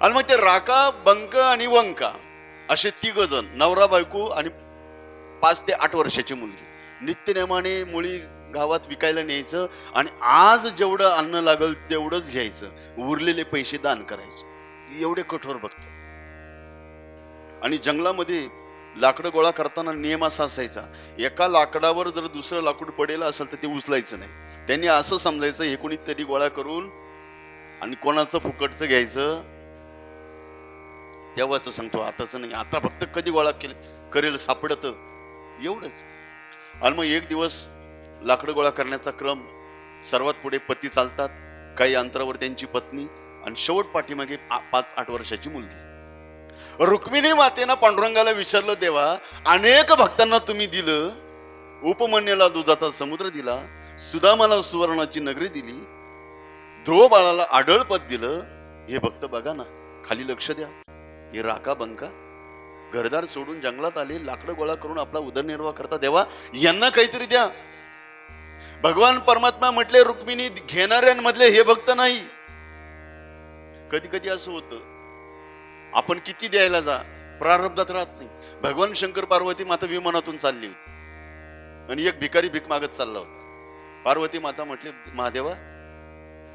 आणि मग ते राका बंक आणि वंका असे तिघ जण नवरा बायको आणि पाच ते आठ वर्षाची मुलगी. नित्यनेमाने मुळी गावात विकायला न्यायचं आणि आज जेवढं अन्न लागल तेवढंच घ्यायचं. उरलेले पैसे दान करायचे. एवढे कठोर भक्त. आणि जंगलामध्ये लाकडं गोळा करताना नियम असा असायचा एका लाकडावर जर दुसरं लाकूड पडेल असेल तर ते उचलायचं नाही. त्यांनी असं समजायचं हे कोणीतरी गोळा करून आणि कोणाचं फुकटचं घ्यायचं तेव्हाच सांगतो आताच नाही आता फक्त कधी गोळा केले करेल सापडत एवढंच. आणि मग एक दिवस लाकडं गोळा करण्याचा क्रम सर्वात पुढे पती चालतात काही अंतरावर त्यांची पत्नी आणि शेवट पाठीमागे पाच आठ वर्षाची मुलगी. रुक्मिणी मातेनं पांडुरंगाला विचारलं देवा अनेक भक्तांना तुम्ही दिलं उपमन्यला दुधाचा समुद्र दिला सुदामाला सुवर्णाची नगरी दिली ध्रुव बाळाला आढळ पद दिलं हे भक्त बघा ना खाली लक्ष द्या. ही राका बंका घरदार सोडून जंगलात आले लाकडं गोळा करून आपला उदरनिर्वाह करता देवा यांना काहीतरी द्या. भगवान परमात्मा म्हटले रुक्मिणी घेणाऱ्यांमधले हे भक्त नाही. कधी कधी असं होतं आपण किती द्यायला जा प्रारब्धात राहत नाही. भगवान शंकर पार्वती माता विमानातून चालली होती. आणि एक भिकारी भीक मागत चालला होता. पार्वती माता म्हटले महादेवा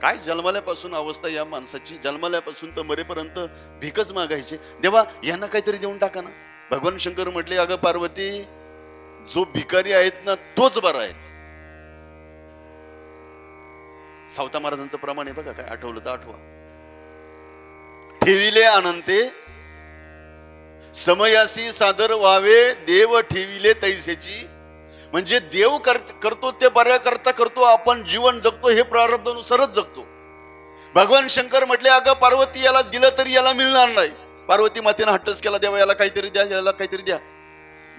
काय जन्मल्यापासून अवस्था या माणसाची? जन्मल्यापासून तर मरेपर्यंत भीकच मागायची. देवा यांना काहीतरी देऊन टाका ना. भगवान शंकर म्हटले अगं पार्वती जो भिकारी आहेत ना तोच बरा आहे. सावता महाराजांचं प्रमाण आहे बघा काय आठवलं तर आठवा. ठेविले आनंदे समयासी सादर व्हावे देव ठेविले तैसेची. म्हणजे देव कर- करतो ते बऱ्या करता करतो आपण जीवन जगतो हे प्रारब्धानुसारच जगतो. भगवान शंकर म्हटले अगं पार्वती याला दिलं तरी याला मिळणार नाही. पार्वती मातेनं हट्टस केला देवा याला काहीतरी द्या याला काहीतरी द्या.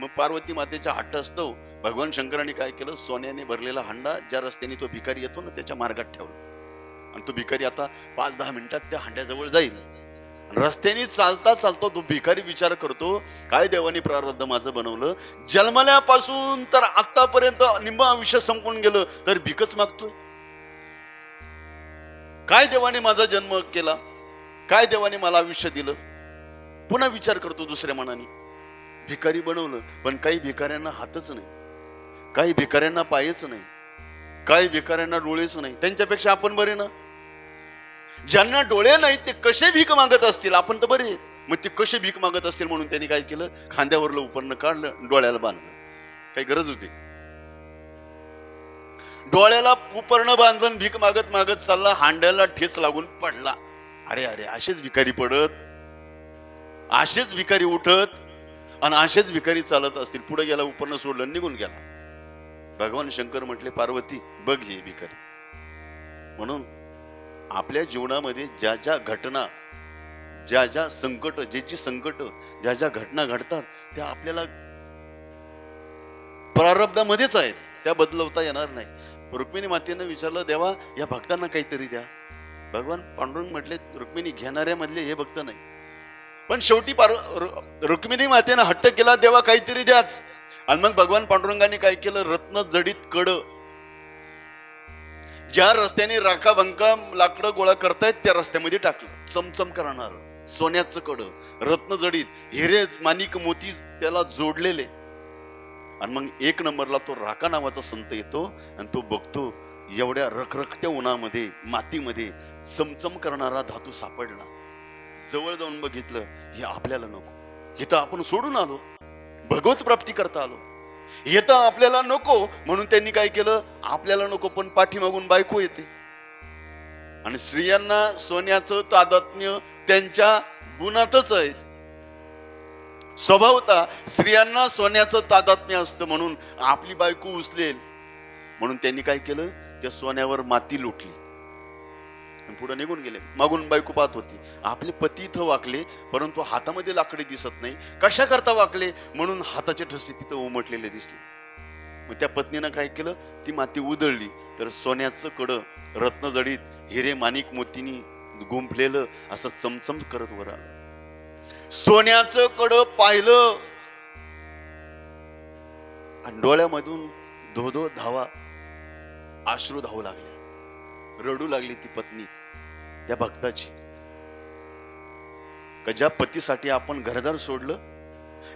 मग पार्वती मातेच्या हट्ट भगवान शंकरांनी काय केलं? सोन्याने भरलेला हांडा ज्या रस्त्याने तो भिकारी येतो ना त्याच्या मार्गात ठेवला. आणि तो भिकारी आता पाच दहा मिनिटात त्या हांड्याजवळ जाईल. रस्त्याने चालता चालता तो भिकारी विचार करतो काय देवाने प्रारब्ध माझं बनवलं? जन्मल्यापासून तर आतापर्यंत निम्ब आयुष्य संपून गेलं तर भिकच मागतोय. काय देवाने माझा जन्म केला? काय देवाने मला आयुष्य दिलं? पुन्हा विचार करतो दुसऱ्या मनाने. भिकारी बनवलं पण काही भिकाऱ्यांना हातच नाही. काही भिकाऱ्यांना पायच नाही. काही भिकाऱ्यांना डोळेच नाही. त्यांच्यापेक्षा आपण बरे ना? ज्यांना डोळे नाही ते कसे भीक मागत असतील? आपण तर बरे मग ते कसे भीक मागत असतील म्हणून त्यांनी काय केलं? खांद्यावरलं उपरणं काढलं डोळ्याला बांधलं. काही गरज होती? डोळ्याला उपर्ण बांधून भीक मागत मागत चालला हांड्याला ठेच लागून पडला. अरे अरे असेच भिकारी पडत असेच भिकारी उठत आणि असेच भिकारी चालत असतील. पुढे गेला उपर्ण सोडलं निघून गेला. भगवान शंकर म्हटले पार्वती बघ हे भिकारी. म्हणून आपल्या जीवनामध्ये ज्या ज्या घटना ज्या ज्या संकट जे जी संकट ज्या ज्या घटना घडतात त्या आपल्याला प्रारब्धामध्येच आहेत. त्या बदलवता येणार नाही. रुक्मिणी मातेनं विचारलं देवा या भक्तांना काहीतरी द्या. भगवान पांडुरंग म्हटले रुक्मिणी घेणाऱ्यामधले हे भक्त नाही. पण शेवटी पार रु- रुक्मिणी मातेनं हट्ट केला देवा काहीतरी द्याच. आणि मग भगवान पांडुरंगाने काय केलं? रत्न जडीत कड ज्या रस्त्याने राखा लाकडं गोळा करतायत त्या रस्त्यामध्ये टाकलं. चमचम करणार. सोन्याचं कड रत्न जडीत हिरे माणिक मोती त्याला जोडलेले. आणि मग एक नंबरला तो राका नावाचा संत येतो आणि तो बघतो एवढ्या रखरखत्या उन्हामध्ये मातीमध्ये चमचम करणारा धातू सापडला. जवळ जाऊन बघितलं हे आपल्याला नको. हे तर आपण सोडून आलो. भगवत प्राप्ती करता आलो. येतं तर आपल्याला नको. म्हणून त्यांनी काय केलं? आपल्याला नको पण पाठीमागून बायको येते. आणि स्त्रियांना सोन्याचं तादात्म्य त्यांच्या गुणातच आहे. स्वभावता स्त्रियांना सोन्याचं तादात्म्य असतं म्हणून आपली बायको उचलेल. म्हणून त्यांनी काय केलं? त्या सोन्यावर माती लुटली. पुढे निघून गेले. मागून बायको पाहत होती. आपले पती इथं वाकले परंतु हातामध्ये लाकडे दिसत नाही. कशा करता वाकले? म्हणून हाताचे ठसे तिथं उमटलेले दिसले. मग त्या पत्नीनं काय केलं? ती माती उधळली. तर सोन्याचं कड रत्नजडीत हिरे माणिक मोतीनी गुंफलेलं असं चमचम करत वर आलं. सोन्याचं कड पाहिलं. आणि डोळ्यामधून धो धो धावा अश्रू धावू लागले. रडू लागली ती पत्नी. त्या भक्ताची. का ज्या पतीसाठी आपण घरदार सोडलं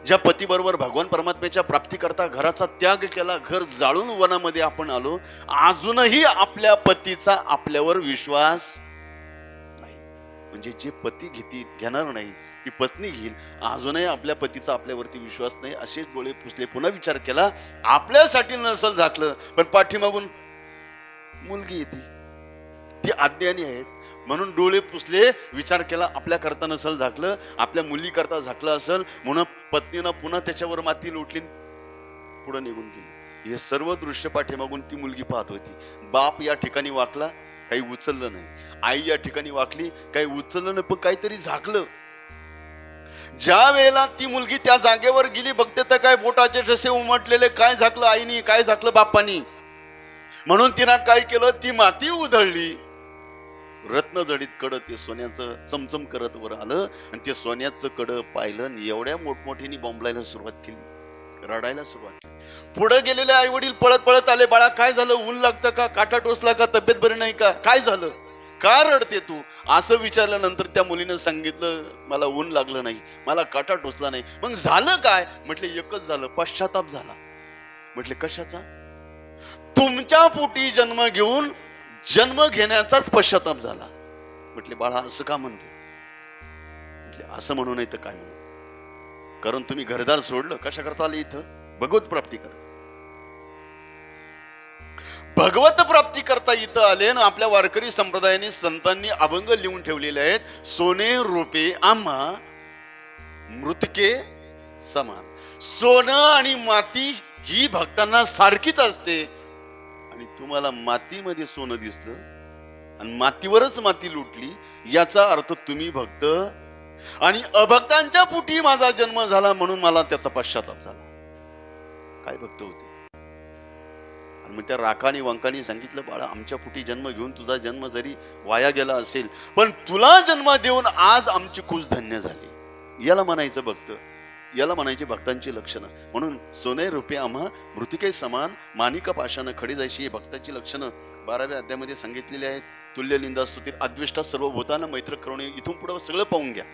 ज्या पतीबरोबर भगवान परमात्म्याच्या प्राप्तीकरता घराचा त्याग केला घर जाळून वनामध्ये आपण आलो अजूनही आपल्या पतीचा आपल्यावर विश्वास नाही. म्हणजे जे पती घेतील घेणार नाही ती पत्नी घेईल अजूनही आपल्या पतीचा आपल्यावरती विश्वास नाही असेच डोळे पुसले पुन्हा विचार केला आपल्यासाठी नसल झाकलं पण पाठीमागून मुलगी येते. ती अज्ञानी आहेत. म्हणून डोळे पुसले विचार केला आपल्या करता नसल झाकलं आपल्या मुली करता झाकलं असेल म्हणून पत्नीनं पुन्हा त्याच्यावर माती लोटली पुढे निघून गेली. हे सर्व दृश्य पाठीमागून ती मुलगी पाहत होती. बाप या ठिकाणी वाकला काही उचललं नाही. आई या ठिकाणी वाकली काही उचललं नाही पण काहीतरी झाकलं. ज्या वेळेला ती मुलगी त्या जागेवर गेली बघते तर काय बोटाचे ठसे उमटलेले काय झाकलं आईनी काय झाकलं बापानी म्हणून तिनं काय केलं ती माती उधळली. रत्न जडीत कड ते सोन्याचं चमचम करत वर आलं. आणि ते सोन्याचं कड पाहिलं आणि एवढ्या मोठमोठ्याने बॉम्बलायला सुरुवात केली. रडायला सुरुवात केली. पुढे गेलेले आई वडील पळत पळत आले बाळा काय झालं? ऊन लागतं का? काटा टोचला का? तब्येत बरी नाही का? काय झालं? का रडते तू? असं विचारल्यानंतर त्या मुलीनं सांगितलं मला ऊन लागलं नाही मला काटा टोचला नाही. मग झालं काय? म्हटले एकच झालं पश्चाताप झाला. म्हटले कशाचा? तुमच्या पोटी जन्म घेऊन जन्म घेण्याचाच पश्चाताप झाला. म्हटले बाळा असं का म्हणतो? म्हटले असं म्हणू नाही तर काय म्हणू? कारण तुम्ही घरदार सोडलं कशा करता आले इथं? भगवत प्राप्ती करा भगवत प्राप्ती करता इथं आले ना आपल्या वारकरी संप्रदायाने संतांनी अभंग लिहून ठेवलेले आहेत सोने रोपे आम्हा मृतके समान. सोनं आणि माती ही भक्तांना सारखीच असते. आणि तुम्हाला मातीमध्ये सोनं दिसलं आणि मातीवरच माती लुटली याचा अर्थ तुम्ही भक्त. आणि अभक्तांच्या पोटी माझा जन्म झाला म्हणून मला त्याचा पश्चाताप झाला. काय भक्त होते? आणि मग त्या राखाने वंकाने सांगितलं बाळा आमच्या पोटी जन्म घेऊन तुझा जन्म जरी वाया गेला असेल पण तुला जन्म देऊन आज आमची कुस धन्य झाली. याला म्हणायचं भक्त. याला म्हणायची भक्तांची लक्षणं. म्हणून सोने रुपये आम्हा मृतिके समान मानिक पाशानं खडी जायची ही भक्ताची लक्षणं. बाराव्या अध्यामध्ये सांगितलेली आहेत. तुल्यलिंदा स्तुतीर अद्विष्टा सर्व भूताना मैत्र करणे इथून पुढे सगळं पाहून घ्या.